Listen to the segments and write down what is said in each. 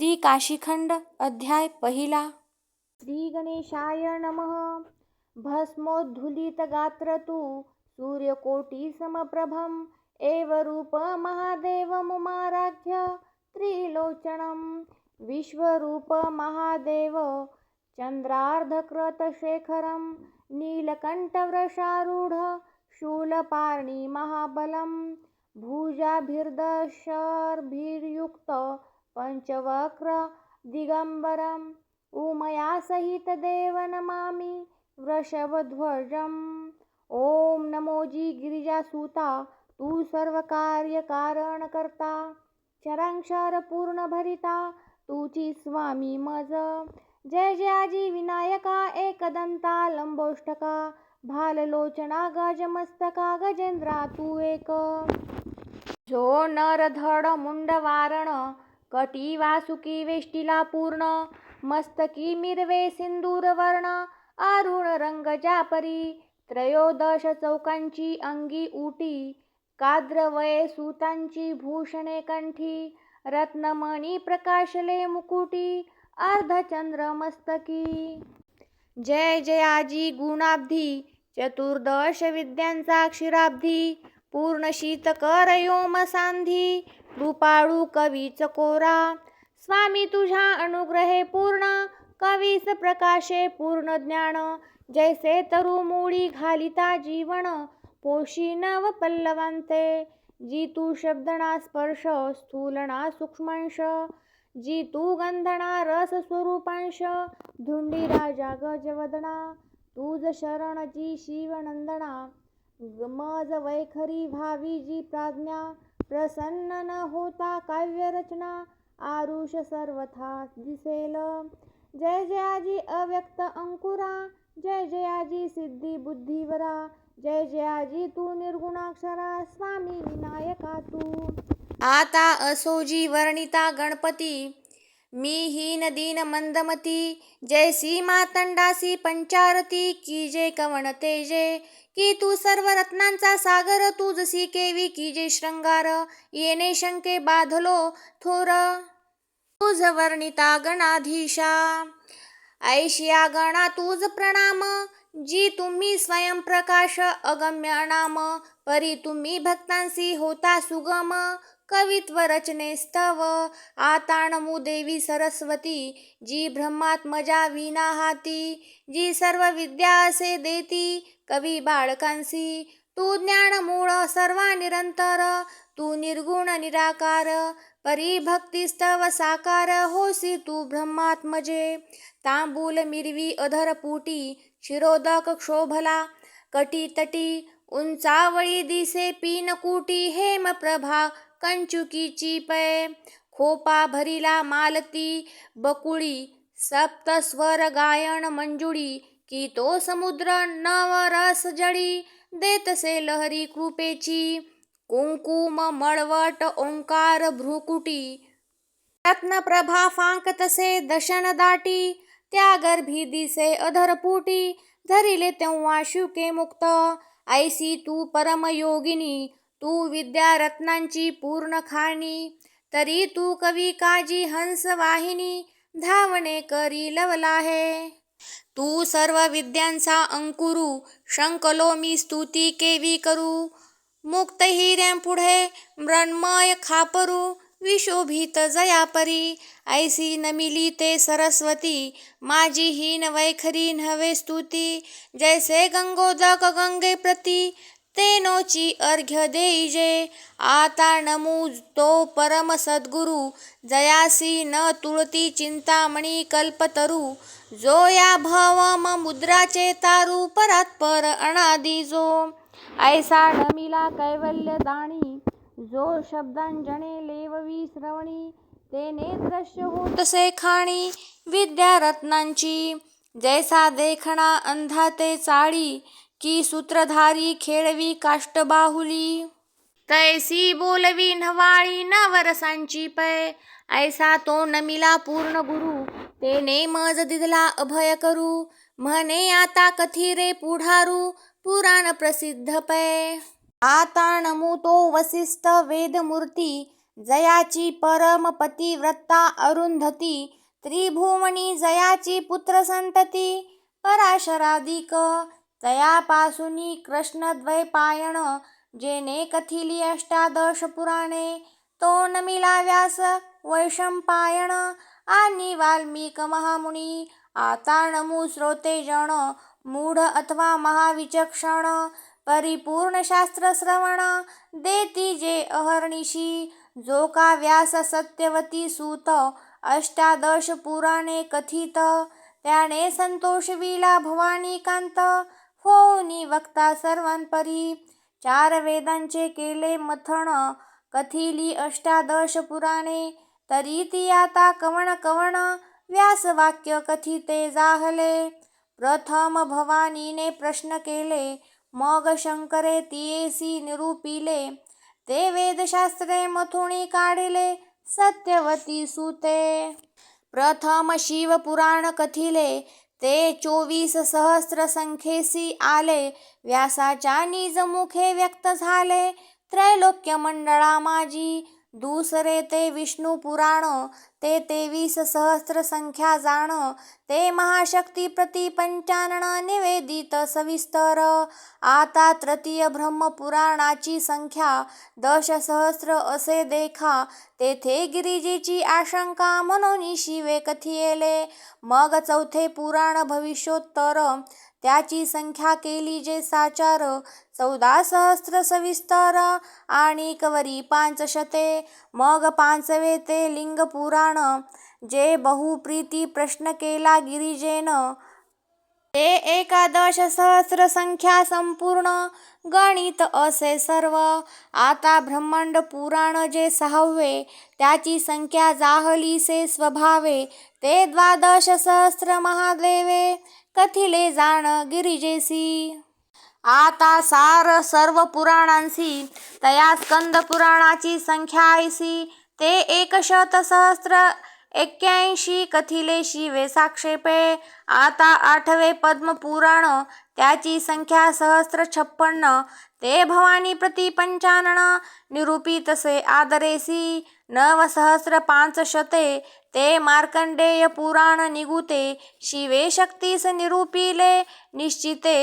श्री काशीखंड अध्याय पहिला. श्री गणेशाय नमः. भस्मोद्धुलितगात्र तु सूर्यकोटिसमप्रभम् एव रूप महादेवमुमाराध्य त्रिलोचनं. विश्वरूप महादेव चन्द्रार्धकृतशेखरं नीलकण्ठवृषारूढ शूलपार्णि महाबलम भुजाभिर्दशर्भिर्युक्त पञ्चवक्र दिगम्बरम् उमया सहितदेव नमामि वृषभध्वजम्। ॐ नमोजी गिरिजासुता तू सर्वकार्यकारणकर्ता चराक्षरपूर्णभरिता तूची स्वामी मज। जय जयाजी विनायका एकदंता लंबोष्टका भाललोचना गजमस्तका गजेंद्रा तू एक। जो नरधड मुंडवारण कटी वासुकी वेष्टीला पूर्ण मस्तकी मिरवे सिंदूरवर्ण अरुण रंग जापरी त्रयोदश चौकांची अंगी उटी काद्रवये सुतांची भूषणे कंठी रत्नमणी प्रकाशले मुकुटी अर्धचंद्र मस्तकी. जय जयाजी गुणाब्धी चतुर्दश विद्यांचा क्षीराब्धी पूर्ण शीतकर योमसांधी कृपाळू कवीच कोरा स्वामी तुझ्या अनुग्रहे पूर्ण कवीस प्रकाशे पूर्ण ज्ञान. जैसे तरु मुळी घालिता जीवन पोशी नव पल्लवांते. जी तू शब्दना स्पर्श स्थूलना सूक्ष्मांश. जी तू गंधना रस स्वरूपांश धुंडी राजा गजवदना तूज शरण जी शिवनंदना. मज वैखरी भावी जी प्राज्ञा. प्रसन्न न होता काव्यरचना आरुष सर्वथा दिसेल. जय जयाजी अव्यक्त अंकुरा जय जयाजी सिद्धी बुद्धिवरा जय जयाजी तू निर्गुणाक्षरा स्वामी विनायका तू. आता असोजी वर्णिता गणपती मी हीन दीन मंदमती जैसी मातंडासी पंचारती की जे कवण तेजे की तू सर्व रत्नांचा सागर तू जसी केवी की जे शृंगार येणे शंके बाधलो थोर. तुझ वर्णिता गणाधीशा ऐशिया गणा तुझ प्रणाम जी तुम्ही स्वयंप्रकाश अगम्य नाम परी तुम्ही भक्तांसी होता सुगम कवित्व रचने स्तव आताणमु देवी सरस्वती जी ब्रह्मात्मजा विना हाती जी सर्व विद्या असे देती कवी बाळकांसी तू ज्ञान मूळ सर्वा निरंतर तू निर्गुण निराकार परिभक्तिस्तव साकार होसी तू ब्रह्मात्मजे तांबूल मिरवी अधरपुटी शिरोदक क्षोभला कटी तटी उंचावळी दिसे पीनकुटी हेमप्रभा कंचुकीची पै खोपा भरिला मालती बकुळी सप्तस्वर गायन मंजुळी की तो समुद्र नवरस जळी देतसे लहरी कृपेची कुंकुम मळवट ओंकार भ्रुकुटी. रत्नप्रभा फांकतसे दशन दाटी त्या गर्भी दिसे अधरपुटी धरिले तेव्हा शुके मुक्त ऐसी तू परमयोगिनी तू विद्यारत्नांची पूर्ण खाणी तरी तू कवी काजी हंस वाहिनी धावणे करी लवलाहे. तू सर्व विद्यांचा अंकुरू शंकलो मी स्तुती केवी करू. मुक्त हिऱ्यांपुढे मृण्मय खापरू विशोभित जयापरी ऐसी नमिली ते सरस्वती माझी हीन वैखरी नव्हे स्तुती. जैसे गंगोदक गंगे प्रती तेनोची अर्घ्य देईजे आता नमू तो परम सद्गुरु. जयासी न तुळती चिंतामणी कल्पतरू. जो या भवम मुद्राचे तारू परात्पर अनादी जो. ऐसा नमिला कैवल्य दाणी. जो शब्दांजने लेववी श्रवणी. तेने दृश्य होतसे खाणी विद्या रत्नांची. जैसा देखणा अंधा ते चाळी. की सूत्रधारी खेळवी काष्टबाहुली. तैसी बोलवी नवाळी नवरसांची पै. ऐसा तो नमिला पूर्ण गुरु. तेने मज दिदला अभय करू. म्हणे आता कथी रे पुढारू. पुराण प्रसिद्ध पै. आता नमू तो वसिष्ठ वेदमूर्ती. जयाची परम पतिव्रता अरुंधती. त्रिभुवनी जयाची पुत्र संतती. पराशराधिक तयापासुनी कृष्णद्वैपायन जेने कथिली अष्टादश पुराणे तो नमिला व्यास वैशंपायन आणि वाल्मिक महामुनी आता नमू श्रोते जण मूढ अथवा महाविचक्षण परिपूर्ण शास्त्र श्रवण देती जे अहर्निशी जो का व्यास सत्यवती सूत अष्टादश पुराणे कथित त्याने संतोष विला भवानी कांत होऊनी वक्ता सर्वांपरी. चार वेदांचे केले मथन कथिली अष्टादश पुराणे. तरी ती आता कवण कवण व्यासवाक्य कथिते जाहले. प्रथम भवानीने प्रश्न केले मग शंकरे तियेसी निरूपिले. ते वेदशास्त्रे मथुणी काढिले सत्यवती सुते. प्रथम शिवपुराण कथिले ते चोवीस सहस्र संख्येसी आले. व्यासाच्या निज मुखे व्यक्त झाले. त्रैलोक्य मंडळा माझी दुसरे ते विष्णू पुराण ते तेवीस सहस्र संख्या जाण ते महाशक्ती प्रति पंचानन निवेदित सविस्तर. आता तृतीय ब्रह्मपुराणाची संख्या दश सहस्र असे देखा तेथे गिरिजीची आशंका म्हणून शिवे कथियेले. मग चौथे पुराण भविष्योत्तर त्याची संख्या केली जे साचार चौदा सहस्र सविस्तर आणि कवरी पांचशते मग पांचवे ते लिंग पुराण जे बहुप्रीती प्रश्न केला गिरिजेन. ते एकादश सहस्र संख्या संपूर्ण गणित असे सर्व. आता ब्रह्मांड पुराण जे सहावे त्याची संख्या जाहली से स्वभावे. ते द्वादश सहस्र महादेवे कथिले जाण गिरिजेसी. आता सार सर्व पुराणांसी तया स्कंद पुराणाची संख्या ऐसी ते एकशत सहस्र एक्क्याऐंशी कथिले शिवे साक्षेपे आता आठवे पद्मपुराण त्याची संख्या सहस्र छप्पन्न ते भवानी प्रति पंचानन निरूपितसे आदरेसी नव सहस्र पांचशते ते मार्कंडेय पुराण निगुते शिवे शक्तीस निरूपिले निश्चिते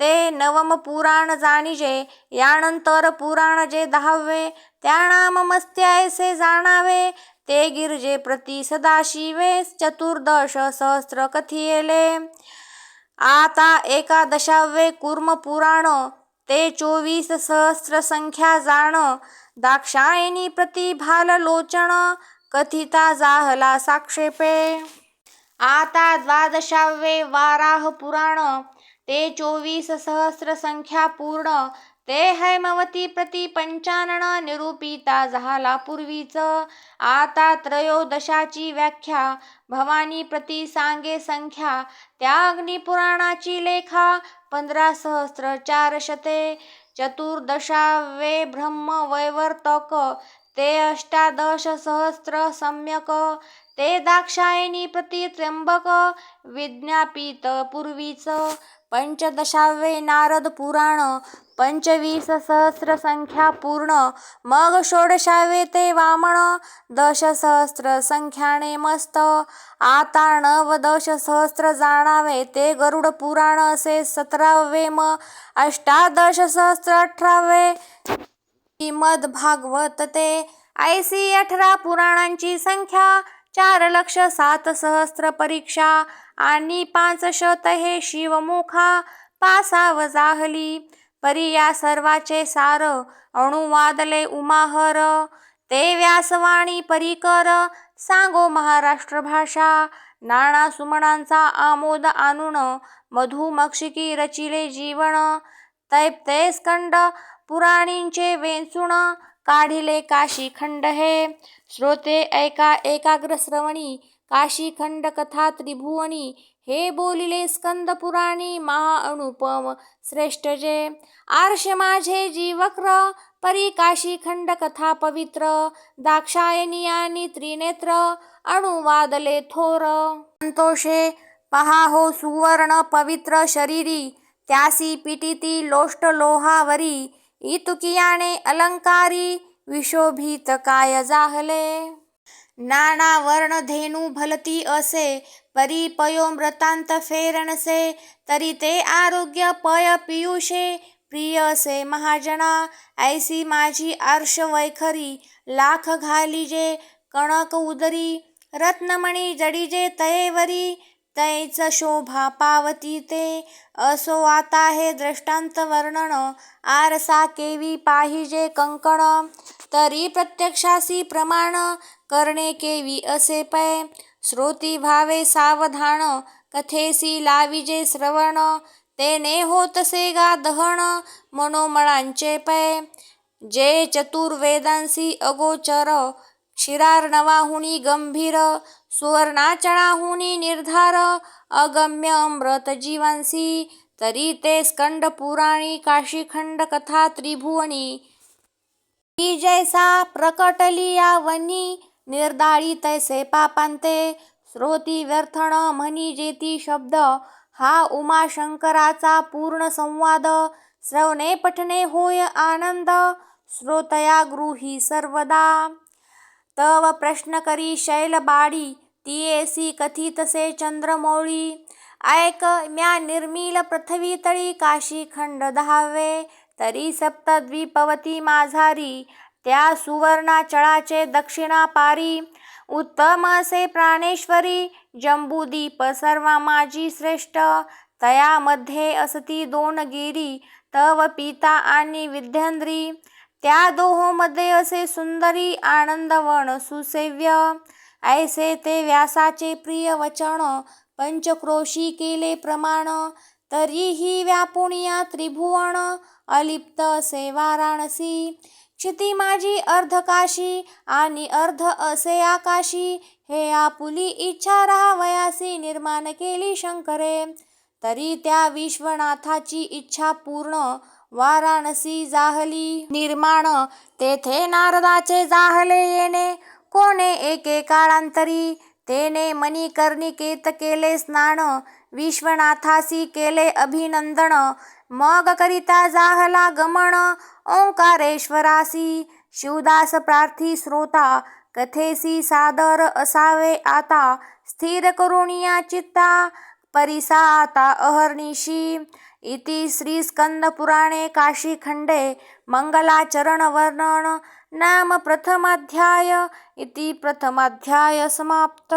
ते नवम पुराण जाणिजे. यानंतर पुराण जे दहावे त्या नाम मस्त्यायसे जाणावे. ते गिरजे प्रति सदाशिवे चतुर्दश सहस्र कथियेले. आता एकादशावे कूर्म पुराण ते चोवीस सहस्र संख्या जाण. दाक्षायणी प्रति भाललोचन कथिता जाहला साक्षेपे. आता द्वादशावे वाराह पुराण ते चोवीस सहस्र संख्या पूर्ण. ते हैमवती प्रति पंचानन निरूपिता झाला पूर्वीच. आता त्रयोदशाची व्याख्या. भवानी प्रति सांगे संख्या. त्या अग्निपुराणाची लेखा. पंधरा सहस्र चारशते चतुर्दशावे ब्रह्म वैवर्तक. ते अष्टादश सहस्र सम्यक. ते दाक्षायणी प्रति त्र्यंबक. विज्ञापित पूर्वीच. पंचदशावे नारद पुराण पंचवीस सहस्र संख्या पूर्ण मग षोडशावे ते वामण दश सहस्र संख्याने मस्त आता नवदश सहस्र जाणावे ते गरुड पुराण असे सतरावे म अष्टादश सहस्र अठरावे श्रीमद भागवत ते ऐसी अठरा पुराणांची संख्या चार लक्ष सात सहस्र परीक्षा आणि पाचशत हे शिवमुखा पासाव जाहली. परी या सर्वाचे सार अणुवादले उमाहर. ते व्यासवाणी परिकर सांगो महाराष्ट्र भाषा. नाना सुमणांचा आमोद आणून मधुमक्षिकी रचिले जीवन. तैप ते स्कंड पुराणींचे वेंचुण काढिले काशी खंड हे. श्रोते ऐका एकाग्र श्रवणी काशीखंड कथा त्रिभुवनी हे बोलिले स्कंद पुराणी महाअनुपम श्रेष्ठ जे आर्ष माझे जीवक्र परी काशीखंड कथा पवित्र दाक्षायणी आणि त्रिनेत्र अणुवादले थोर. संतोषे पहा हो सुवर्ण पवित्र शरीरी त्यासी पिटीती लोष्ट लोहावरी इतुकियाने अलंकारी विशोभित काय जाहले? नाना वर्ण धेनु भलती असे परी पयोमृतांत फेरणसे तरी ते आरोग्य पय पियुषे प्रिय असे महाजना ऐसी माझी आर्ष वैखरी लाख घालीजे कणक उदरी रत्नमणी जडिजे तयेवरी तैच शोभा पावती ते असो आता हे दृष्टांत वर्णन आरसा केवी पाहिजे कंकण तरी प्रत्यक्षासी प्रमाण करणे केवी असे पै. श्रोती भावे सावधान कथेसी लाविजे श्रवण तेने होतसे गा दहन मनोमळांचे पै. जे चतुर्वेदांसी अगोचर क्षीरार्णवाहुनी गंभीर सुवर्णाचळाहुनी निर्धार अगम्य अमृत जीवांसी तरी ते स्कंड पुराणी काशीखंड कथा त्रिभुवनी. जैसा प्रकटली या निर्दाळी तैसे पापांते श्रोती व्यर्थण म्हणी जेती शब्द। हा उमाशंकराचा पूर्ण संवाद। श्रवणे पठणे होय आनंद। श्रोतया गृही सर्वदा। तव प्रश्न करी शैलबाडी तियेसी कथितसे चंद्रमौळी। ऐक म्या निर्मील पृथ्वी तळी काशीखंड दहावे तरी सप्तद्वीपवती माझारी। त्या सुवर्णाचळाचे दक्षिणापारी. उत्तम असे प्राणेश्वरी जंबूदीप सर्व माझी श्रेष्ठ. तयामध्ये असती दोन गिरी तव पिता आणि विंध्यद्री त्या दोहोमध्ये असे सुंदरी आनंदवन सुसेव्य. ऐसे ते व्यासाचे प्रिय वचन पंचक्रोशी केले प्रमाण. तरीही व्यापुनिया त्रिभुवन अलिप्त असे वाराणसी. क्षिती माझी अर्धकाशी आणि अर्ध असे आकाशी. हे आपुली इच्छा राहावयासी निर्माण केली शंकरे. तरी त्या विश्वनाथाची इच्छा पूर्ण वाराणसी जाहली. निर्माण तेथे नारदाचे जाहले येणे. कोणे एके काळांतरी? तेने मणिकर्णिकेत केले स्नान. विश्वनाथासी केले अभिनंदन. मग करिता जाहला गमन ओंकारेश्वरासी। शिवदास प्रार्थी श्रोता कथेसी सादर असावे आता। स्थिर करुणिया चित्ता परिसा आता अहर्निशी। इति श्रीस्कन्दपुराणे काशीखंडे मंगलाचरणवर्णन नाम प्रथमाध्याय इति प्रथमाध्याय समाप्त।